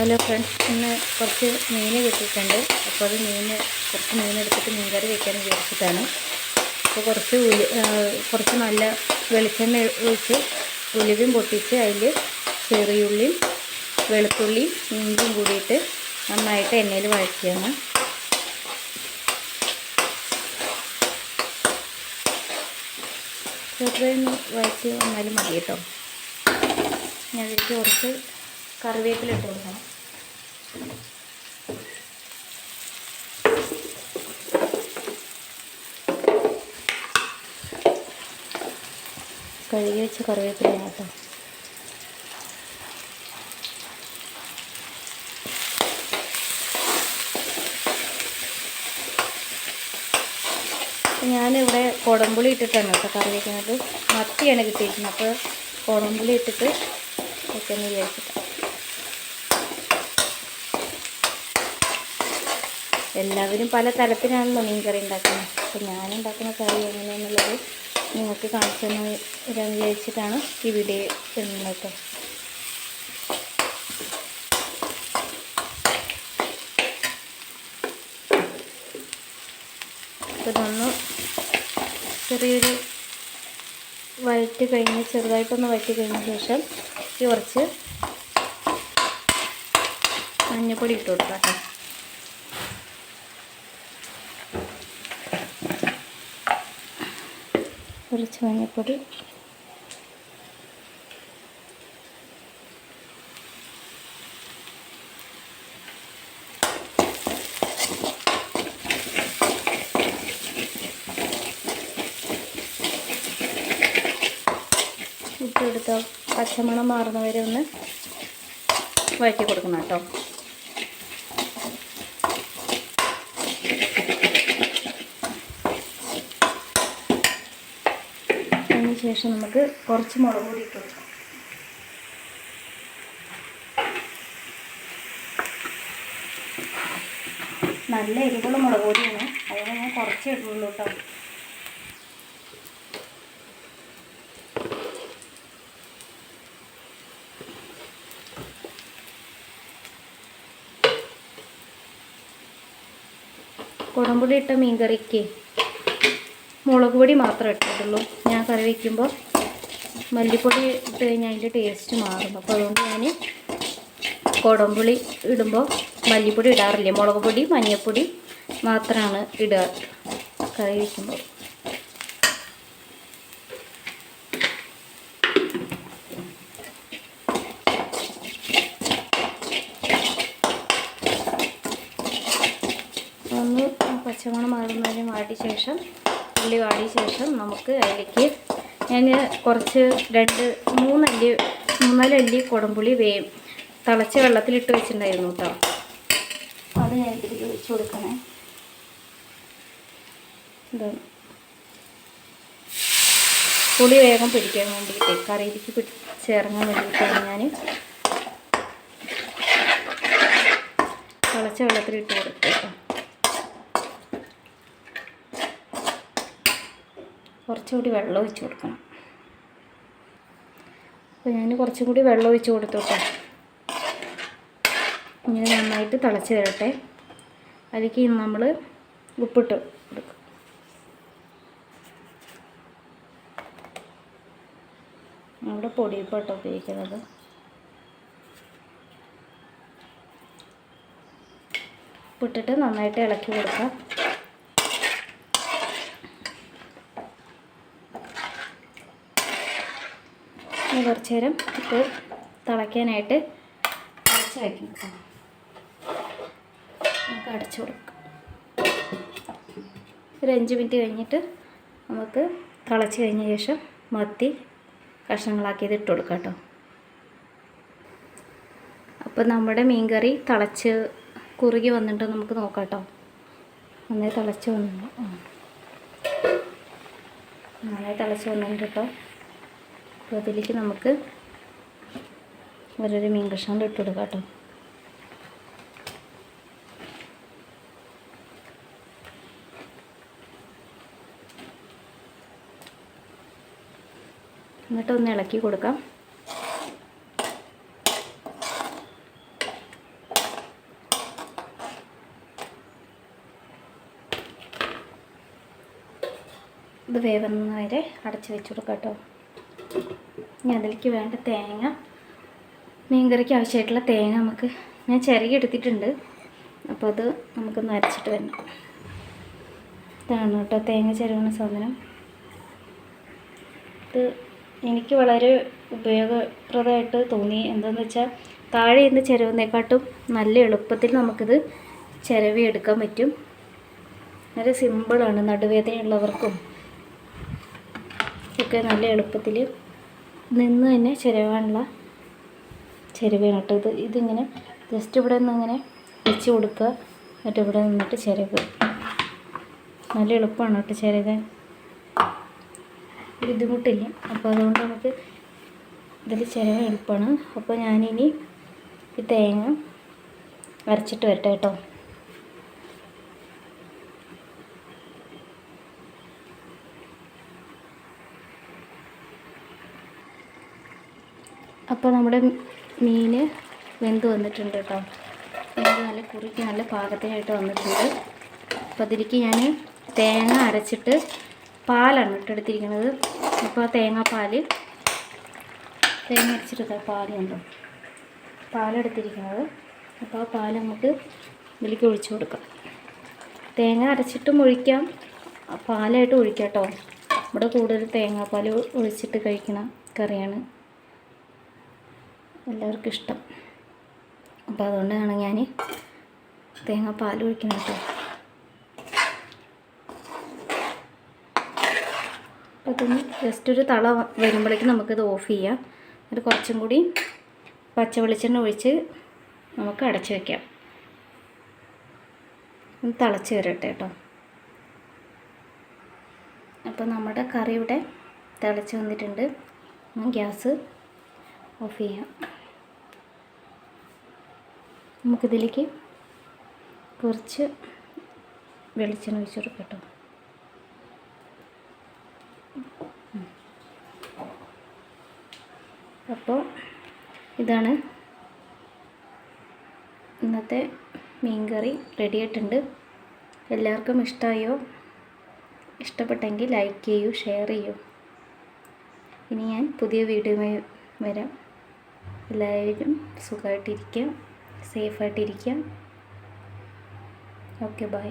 Hello friends ഇന്ന് കുറച്ച് മീൻ കിട്ടിയിട്ടുണ്ട്. അപ്പോൾ അത് മീൻ കുറച്ച് മീൻ എടുത്തിട്ട് മീൻ കറി വെക്കാൻ വിചാരിച്ചിട്ടാണ്. അപ്പോൾ കുറച്ച് ഉലി കുറച്ച് നല്ല വെളിച്ചെണ്ണ ഒഴിച്ച് ഉലിവും പൊട്ടിച്ച് അതിൽ ചെറിയുള്ളിയും വെളുത്തുള്ളി ഇഞ്ചിയും കൂടിയിട്ട് നന്നായിട്ട് എണ്ണയിൽ വഴറ്റിയാണ്. ചെറുതായി വഴറ്റി വന്നാലും മതി കേട്ടോ. ഞാൻ കുറച്ച് കറിവേപ്പില ഇട്ട് കൊടുക്കണം. കഴുകി വെച്ച കറിവേപ്പില കേട്ടോ. ഞാനിവിടെ കുടംപുളി ഇട്ടിട്ടാണ് കേട്ടോ കറി വയ്ക്കുന്നത് മത്തിയാണ് കിട്ടിയിരിക്കുന്നത്. അപ്പോൾ കുടംപുളി ഇട്ടിട്ട് വെക്കാമെന്ന് വിചാരിച്ചിട്ടാണ്. എല്ലാവരും പല തരത്തിലാണല്ലോ മീൻ കറി ഉണ്ടാക്കുന്നത്. അപ്പോൾ ഞാൻ ഉണ്ടാക്കുന്ന കറി എങ്ങനെയാണെന്നുള്ളത് നിങ്ങൾക്ക് കാണിച്ചു തന്നെ വരാൻ വിചാരിച്ചിട്ടാണ് ഈ വീഡിയോ അപ്പോൾ ഇതൊന്ന് ചെറിയൊരു വഴറ്റി കഴിഞ്ഞ് ചെറുതായിട്ടൊന്ന് വഴറ്റി കഴിഞ്ഞ ശേഷം കുറച്ച് മഞ്ഞൾപ്പൊടി ഇട്ട് കൊടുക്കാം കേട്ടോ കുറച്ച് മഞ്ഞൾപ്പൊടി ഇട്ടെടുത്ത പച്ചമണം മാറുന്നവരെ ഒന്ന് വഴറ്റി കൊടുക്കണം കേട്ടോ. ശേഷം നമുക്ക് കുറച്ച് മുളക് പൊടി ഇട്ട് കൊടുക്കാം. നല്ല എരിവുള്ള മുളക് പൊടിയാണ്. അതുകൊണ്ട് ഞാൻ കുറച്ച് ഇടുള്ളൂ കേട്ടോ. കുടംപൊടി ഇട്ട മീൻ കറിക്ക് മുളക് പൊടി മാത്രമേ ഇട്ടിട്ടുള്ളൂ. ഞാൻ കറി വയ്ക്കുമ്പോൾ മല്ലിപ്പൊടി ഇട്ട് കഴിഞ്ഞാൽ അതിന്റെ ടേസ്റ്റ് മാറും. അപ്പോൾ അതുകൊണ്ട് ഞാൻ കുടംപുളി ഇടുമ്പോൾ മല്ലിപ്പൊടി ഇടാറില്ല? മുളക് പൊടി മഞ്ഞൾപ്പൊടി മാത്രമാണ് ഇടുക കറി വയ്ക്കുമ്പോൾ ഒന്ന് പച്ചമണം മാറുന്നതിന് വാടിയ ശേഷം ഉള്ളി വാടിയ ശേഷം നമുക്ക് അതിലേക്ക് ഞാൻ കുറച്ച് രണ്ട് മൂന്നല്ലി മൂന്നാലല്ലി കുടംപുളി വേ തിളച്ച വെള്ളത്തിലിട്ട് വെച്ചിട്ടുണ്ടായിരുന്നു കേട്ടോ. അത് ഞാൻ ഇതിലേക്ക് ഒഴിച്ച് കൊടുക്കണേ. ഇതാണ് പുളി വേഗം പിടിക്കാൻ വേണ്ടിയിട്ട് കറിയിലേക്ക് പിടി ചേർക്കാൻ വേണ്ടിയിട്ടാണ് ഞാൻ തിളച്ച വെള്ളത്തിലിട്ട് കൊടുത്തേക്കാം കുറച്ചുകൂടി വെള്ളം ഒഴിച്ച് കൊടുക്കണം. അപ്പോൾ ഞാൻ കുറച്ചും കൂടി വെള്ളം ഒഴിച്ച് കൊടുത്തോട്ടെ ഇങ്ങനെ നന്നായിട്ട് തിളച്ച് തരട്ടെ അതിലേക്ക് നമ്മൾ ഉപ്പിട്ട് കൊടുക്കും. നമ്മുടെ പൊടിയിപ്പോട്ടോ ഉപയോഗിക്കുന്നത്. ഉപ്പിട്ടിട്ട് നന്നായിട്ട് ഇളക്കി കൊടുക്കാം. ഇനി കുറച്ച് നേരം ഇത് തിളയ്ക്കാനായിട്ട് അടച്ച് വയ്ക്കണം നമുക്ക് അടച്ചു കൊടുക്കാം. ഒരു അഞ്ച് മിനിറ്റ് കഴിഞ്ഞിട്ട് നമുക്ക് തിളച്ച് കഴിഞ്ഞ ശേഷം മത്തി കഷ്ണങ്ങളാക്കിയത് ഇട്ട് കൊടുക്കാം കേട്ടോ. അപ്പോൾ നമ്മുടെ മീൻകറി തിളച്ച് കുറുകി വന്നിട്ട് നമുക്ക് നോക്കാം കേട്ടോ. നന്നായി തിളച്ച് വന്നു നന്നായി തിളച്ച് വന്നിട്ടുണ്ട് കേട്ടോ. അപ്പോൾ അതിലേക്ക് നമുക്ക് ഓരോരോ മീൻ കഷ്ണം ഇട്ട് കൊടുക്കാം കേട്ടോ. എന്നിട്ട് ഒന്ന് ഇളക്കി കൊടുക്കാം. ഇത് വേവുന്നതുവരെ അടച്ചു വെച്ചു കൊടുക്കാം കേട്ടോ. ഇനി അതിലേക്ക് വേണ്ട തേങ്ങ മീൻകറിക്ക് ആവശ്യമായിട്ടുള്ള തേങ്ങ നമുക്ക് ഞാൻ ചിരകി എടുത്തിട്ടുണ്ട്. അപ്പോൾ അത് നമുക്കൊന്ന് അരച്ചിട്ട് വരണം. ഇതാണ് കേട്ടോ തേങ്ങ ചിരവണ സാധനം. ഇത് എനിക്ക് വളരെ ഉപയോഗപ്രദമായിട്ട് തോന്നി. എന്താണെന്ന് വെച്ചാൽ താഴെ ഇന്ന് ചിരവുന്നേക്കാട്ടും നല്ല എളുപ്പത്തിൽ നമുക്കിത് ചിരവി എടുക്കാൻ പറ്റും. വളരെ സിമ്പിളാണ് നടുവേദനയുള്ളവർക്കും ഒക്കെ നല്ല എളുപ്പത്തിൽ നിന്ന് തന്നെ ചിരവാനുള്ള ചിരവാണ് കേട്ടോ. ഇത് ഇതിങ്ങനെ ജസ്റ്റ് ഇവിടെ നിന്ന് ഇങ്ങനെ വെച്ച് കൊടുക്കുക. എന്നിട്ട് ഇവിടെ നിന്നിട്ട് ചിരവ്. നല്ല എളുപ്പമാണ് കേട്ടോ ചിരകാൻ. ബുദ്ധിമുട്ടില്ല. അപ്പോൾ അതുകൊണ്ട് നമുക്ക് ഇതിൽ ചിരവ് എളുപ്പമാണ്. അപ്പോൾ ഞാനിനി ഈ തേങ്ങ അരച്ചിട്ട് വരട്ടെ കേട്ടോ. അപ്പോൾ നമ്മുടെ മീൻ വെന്ത് വന്നിട്ടുണ്ട് കേട്ടോ. വെന്ത് നല്ല കുറുക്കി നല്ല പാകത്തിനായിട്ട് വന്നിട്ടുണ്ട്. അപ്പോൾ അതിലേക്ക് ഞാൻ തേങ്ങ അരച്ചിട്ട് പാലാണ് ഇട്ടെടുത്തിരിക്കുന്നത് അപ്പോൾ ആ തേങ്ങാപ്പാൽ തേങ്ങ അരച്ചിട്ട് പാലുണ്ട് പാലെടുത്തിരിക്കുന്നത്. അപ്പോൾ ആ പാൽ നമുക്ക് ഇതിലേക്ക് ഒഴിച്ചു കൊടുക്കാം. തേങ്ങ അരച്ചിട്ടും ഒഴിക്കാം. പാലായിട്ട് ഒഴിക്കാം കേട്ടോ. ഇവിടെ കൂടുതൽ തേങ്ങാപ്പാൽ ഒഴിച്ചിട്ട് കഴിക്കണം കറിയാണ്. എല്ലാവർക്കും ഇഷ്ടം. അപ്പോൾ അതുകൊണ്ടാണ് ഞാൻ തേങ്ങാപ്പാൽ ഒഴിക്കുന്നത് കേട്ടോ. അപ്പോൾ അതൊന്ന് ജസ്റ്റ് ഒരു തള വരുമ്പോഴേക്കും നമുക്കിത് ഓഫ് ചെയ്യാം. എന്നിട്ട് കുറച്ചും കൂടി പച്ച വെളിച്ചെണ്ണ ഒഴിച്ച് നമുക്ക് അടച്ച് വയ്ക്കാം ഒന്ന് തിളച്ച് വരട്ടെ കേട്ടോ. അപ്പോൾ നമ്മുടെ കറി ഇവിടെ തിളച്ച് വന്നിട്ടുണ്ട്. ഗ്യാസ് ഓഫ് ചെയ്യാം. നമുക്കിതിലേക്ക് കുറച്ച് വെളിച്ചെണ്ണ ഒഴിച്ചു കൊടുക്കാം കേട്ടോ. അപ്പോൾ ഇതാണ് ഇന്നത്തെ മീൻകറി റെഡി ആയിട്ടുണ്ട്. എല്ലാവർക്കും ഇഷ്ടമായോ ഇഷ്ടപ്പെട്ടെങ്കിൽ ലൈക്ക് ചെയ്യൂ ഷെയർ ചെയ്യൂ. ഇനി ഞാൻ പുതിയ വീഡിയോയുമായി വരാം. എല്ലാവരും സുഖമായിട്ടിരിക്കുക സേഫായിട്ടിരിക്കുക ഓക്കെ ബൈ